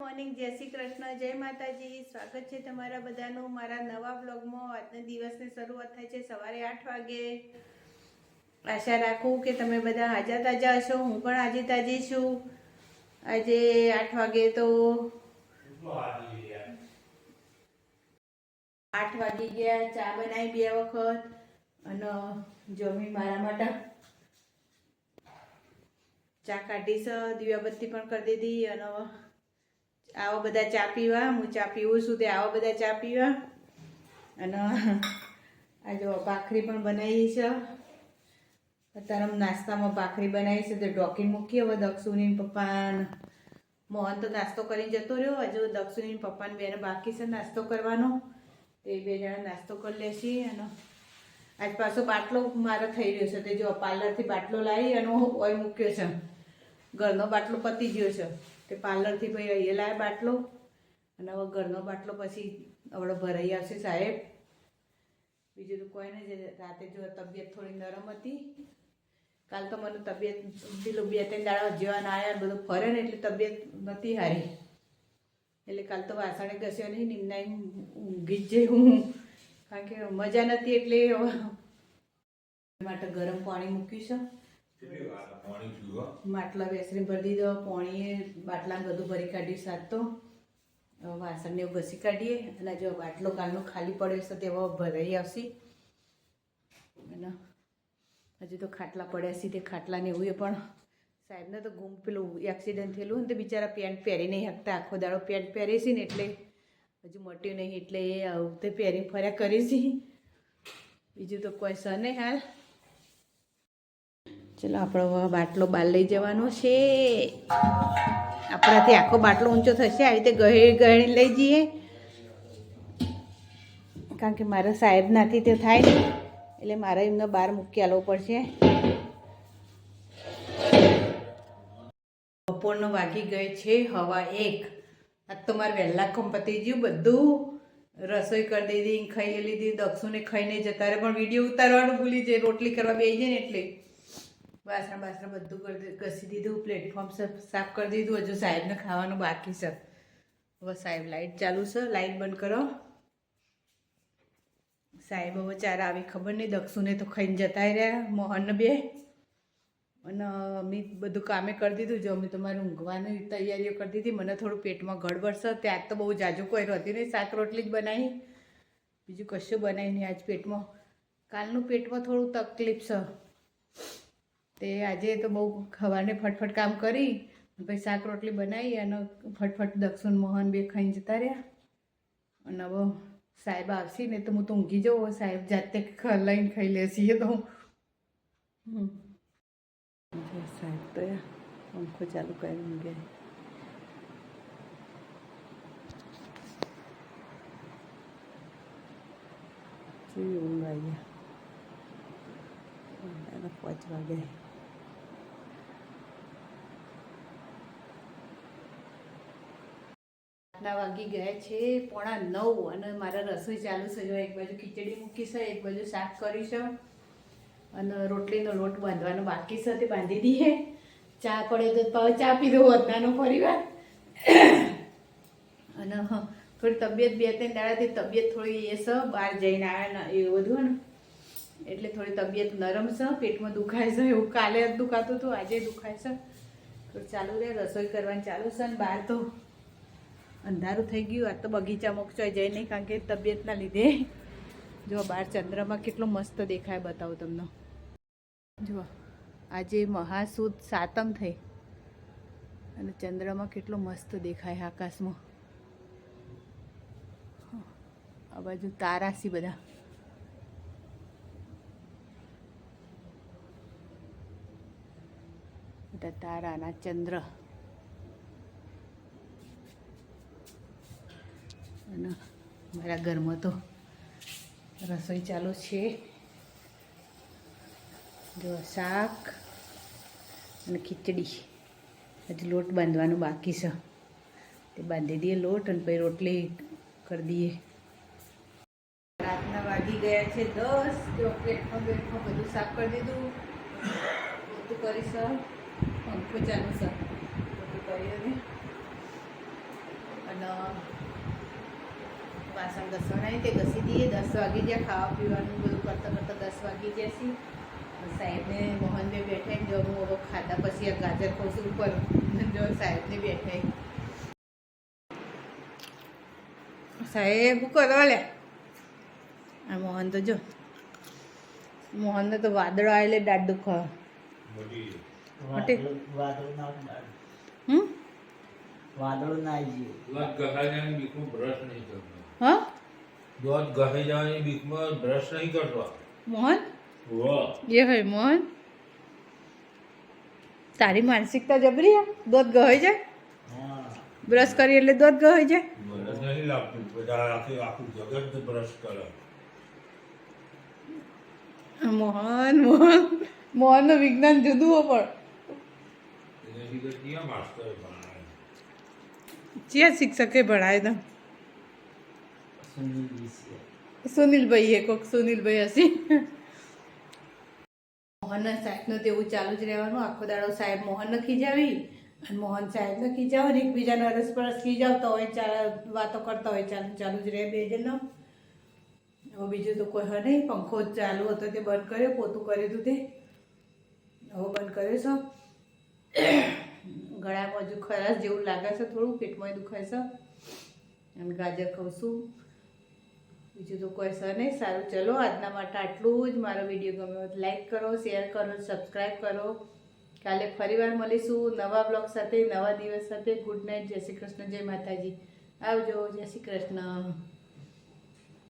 Morning જય શ્રી કૃષ્ણ જય માતાજી. સ્વાગત છે તમારા બધાનું મારા નવા બ્લોગમાં આજના દિવસની શરૂઆત થાય છે સવારે આઠ વાગે. આશા રાખું કે તમે બધા હાજા તાજા હશો. હું પણ આજે તાજી છું. આજે આઠ વાગે તો આઠ વાગી ગયા ચા બનાવી બે વખત અને જમી મારા માટે ચા કાઢી છે દીવાબત્તી પણ કરી દીધી અને આવો બધા ચા પીવા, હું ચા પીવું છું તે આવો બધા ચા પીવા. અને આ જો ભાખરી પણ બનાવી છે. અત્યારે નાસ્તામાં ભાખરી બનાવી છે, તે ઢોકીને મૂકી, હવે દક્ષુની પપ્પાને મોહન તો નાસ્તો કરીને જતો રહ્યો. હજુ દક્ષુની પપ્પાને બેને બાકી છે નાસ્તો કરવાનો. તે બે જણા નાસ્તો કરી લેશી અને આજ પાછો બાટલો મારો થઈ રહ્યો છે. તે જો પાર્લરથી બાટલો લાવી અને ઓય મૂક્યો છે. ઘરનો બાટલો પતી ગયો છે. તે પાર્લરથી ભાઈ અહીંયા લાવે બાટલો. અને હવે ઘરનો બાટલો પછી હવે ભરાઈ આવશે સાહેબ. બીજું તો કોઈ નહીં રાતે જો તબિયત થોડી નરમ હતી. કાલ તો મને તબિયત, પેલું બે ત્રણ દાડા જેવાના આવ્યા બધું ફરે ને એટલે તબિયત નથી હારી. એટલે કાલ તો વાસણે ઘસ્યો નહીં નિમના ઊંઘી જઈ હું. કારણ કે મજા નથી એટલે માટે ગરમ પાણી મૂક્યું છે. માટલા બેસરી ભરી દીધો, પાણીએ બાટલા બધું ભરી કાઢ્યું, સાતો વાસણને એવું ઘસી કાઢીએ અને જો બાટલો કાલનો ખાલી પડ્યો છે તેવો ભરાઈ આવશે. અને હજુ તો ખાટલા પડ્યા છે તે ખાટલાને એવું એ પણ સાહેબને તો ગુમ પેલું એક્સિડન્ટ થયેલું ને તે બિચારા પેન્ટ પહેરી નહીં શકતા. આખો દાડો પેન્ટ પહેરે છે ને એટલે હજુ મટ્યું નહીં એટલે એ આવું તે પહેરી ફર્યા કરી છે. બીજું તો કોઈ સર નહીં હાલ. ચલો, આપણો બાટલો બહાર લઈ જવાનો છે. આપણાથી આખો બાટલો ઊંચો થશે, આવી રીતે ગળી ગહેણી લઈ જઈએ. કારણ કે મારા સાહેબનાથી તે થાય ને એટલે મારે એમને બહાર મૂકી આવવો પડશે. બપોરનો વાગી ગઈ છે, હવા એક. આજ તો મારે વહેલા ખમ પતી ગયું બધું. રસોઈ કરી દીધી, ખાઈ લીધી, દક્ષુને ખાઈને જતા રહે પણ વીડિયો ઉતારવાનું ભૂલી જાય, રોટલી કરવા બેસી જાય ને એટલે. વાસણ બાસણ બધું કરી ઘસી દીધું પ્લેટફોર્મ સાફ કરી દીધું, હજુ સાહેબને ખાવાનું બાકી છે. હવે સાહેબ લાઇટ ચાલુ છે લાઇટ બંધ કરો. સાહેબ હવે ચાર આવી ખબર નહીં, દક્ષુને તો ખાઈને જતા રહ્યા મોહન બે. અને અમે બધું કામે કરી દીધું, જો અમે તમારે ઊંઘવાની તૈયારીઓ કરી દીધી, મને થોડું પેટમાં ગડબડ છે, ત્યાં તો બહુ જાજુ કોઈ હતી નહીં, શાક રોટલી જ બનાવી. બીજું કશું બનાવી નહીં આજ પેટમાં. કાલનું પેટમાં થોડું તકલીફ છે. તે આજે તો બહુ ખવાને ફટફટ કામ કરી પછી શાક રોટલી બનાવી અને ફટફટ દક્ષિણ મોહન બે ખાઈને જતા રહ્યા. અને હવે સાહેબ આવશે ને તો હું તો ઊંઘી જાઉં સાહેબ જાતે લઈને ખાઈ લેશે એ તો. સાહેબ તો પંખો ચાલુ કરી ઊંઘે. કેવી ઊંઘ આવી પાંચ વાગે. આટલા વાગી ગયા છે, પોણા નવ અને મારા રસોઈ ચાલુ છે. જો એક બાજુ ખીચડી મૂકી છે, એક બાજુ શાક કરી છે. અને રોટલીનો લોટ બાંધવાનો બાકી છે, તે બાંધી દઈએ. ચા પડે તો ચા પીધો વધનાનો પરિવાર. અને થોડી તબિયત બે ત્રણ દાડાથી તબિયત થોડી એ છે બહાર જઈને આવ્યા ને એવું બધું ને. એટલે થોડી તબિયત નરમ છે, પેટમાં દુખાય છે, એવું કાલે દુખાતું હતું, આજે દુખાય છે. તો ચાલુ રહે રસોઈ કરવાની ચાલુ છે ને બહાર તો અંધારું થઈ ગયું. આ તો બગીચામાં ચોઈ જાય નહીં કારણ કે તબિયતના લીધે. જો બહાર ચંદ્રમાં કેટલો મસ્ત દેખાય બતાવું તમને. જુઓ, આજે મહાસુદ સાતમ થઈ. અને ચંદ્રમાં કેટલો મસ્ત દેખાય આકાશમાં. આ બાજુ તારાસી બધા. બધા તારાના ચંદ્ર અને મારા ઘરમાં તો રસોઈ ચાલુ છે. જો શાક અને ખીચડી. હજી લોટ બાંધવાનું બાકી છે. તે બાંધી દઈએ લોટ અને પછી રોટલી કરી દઈએ. રાતના વાગી ગયા છે દસ. જો પ્લેટમાં પ્લેટમાં બધું સાફ કરી દીધું. બધું કરીશ. પંખો ચાલુ સર બધું કરી અને અને વાસણ ઘસવાના તે ઘસી દઈએ. દસ વાગી જાય ખાવા પીવાનું બધું કરતાં કરતાં દસ વાગી જશે સાહેબને મોહનને બેઠા જો હું હવે ખાધા પછી આ ગાજર ખાઉં ઉપર. જો સાહેબને બેઠા સાહેબ શું કરો લે આ મોહન તો જો. મોહનને તો વાદળો આવે એટલે દાઢ દુખો મોટી. વાદળ ના હમ? ના આવી દોત ગહાઈ જવાની બીકમાં બ્રશ નહીં કરતો હા દોત ગહાઈ જવાની બીકમાં બ્રશ નહીં કરતો. મોહન? વાહ. એ હોય મોહન? તારી માનસિકતા જબરી હે? દોત ગવાઈ જાય? બ્રશ કરી એટલે દોત ગવાઈ જાય? મને નહીં લાગતું બધા આખી આખું જગત બ્રશ કરે. મોહન મોહન. મોહનનું વિજ્ઞાન જુદું હો પણ. ક્યાં શિક્ષકે ભણાય તો. સુનિલ વિશે સુનિલભાઈ એ કોક સુનિલભાઈ હશે મોહનના સાહેબનું તેવું ચાલુ જ રહેવાનું. આખો દાડો સાહેબ મોહનને ખીજાવી અને મોહન સાહેબ સાહેબને ખીજાવે ને એકબીજાને અરસપરસ ખીજાવતા હોય, ચાલ, વાતો કરતા હોય, ચાલુ ચાલુ જ રહે બે જણનો. હવે બીજું તો કોઈ હોય નહીં. પંખો ચાલુ હતો તે બંધ કર્યો, પોતું કર્યું હતું તે. હવે બંધ કર્યો છો. ગળામાં હજુ ખરાશ જેવું લાગે છે થોડું, પેટમાં દુખાય છે. અને ગાજર ખાઉં છું. બીજું તો કોઈ નહીં. સારું, ચલો આજના માટે આટલું જ. મારો વીડિયો ગમ્યો લાઈક કરો શેર કરો સબસ્ક્રાઈબ કરો. કાલે ફરીવાર મળીશું નવા બ્લોગ સાથે, નવા દિવસ સાથે. ગુડ નાઇટ જય શ્રી કૃષ્ણ. જય માતાજી. આવજો. જય શ્રી કૃષ્ણ.